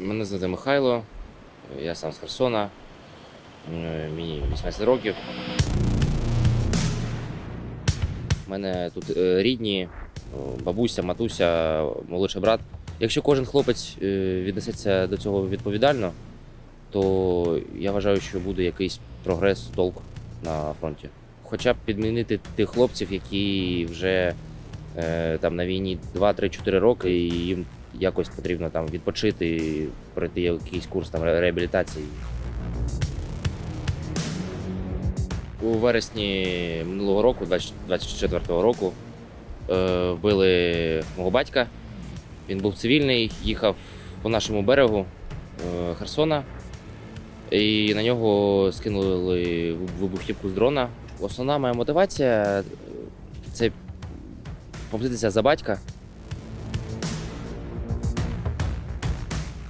Мене звати Михайло, я сам з Херсона, Е, мені 18 років. У мене тут е, рідні, бабуся, матуся, молодший брат. Якщо кожен хлопець е, віднесеться до цього відповідально, то я вважаю, що буде якийсь прогрес, толк на фронті. Хоча б підмінити тих хлопців, які вже е, там на війні 2-3-4 роки, і їм якось потрібно там відпочити, пройти якийсь курс там реабілітації. У вересні минулого року, 24-го року, е, вбили мого батька. Він був цивільний, їхав по нашому берегу е, Херсона, і на нього скинули вибухівку з дрона. Основна моя мотивація е, це помститися за батька.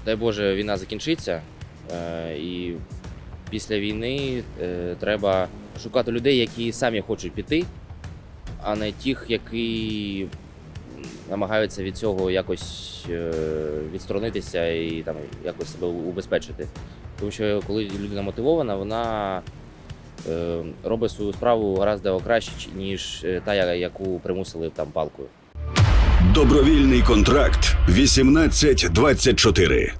Дай Боже, війна закінчиться, е, і після війни е, треба шукати людей, які самі хочуть піти, а не тих, які намагаються від цього якось е, відсторонитися і там якось себе убезпечити. Тому що коли людина мотивована, вона робить свою справу гораздо краще, ніж та, яку примусили там палкою. Добровільний контракт 1824.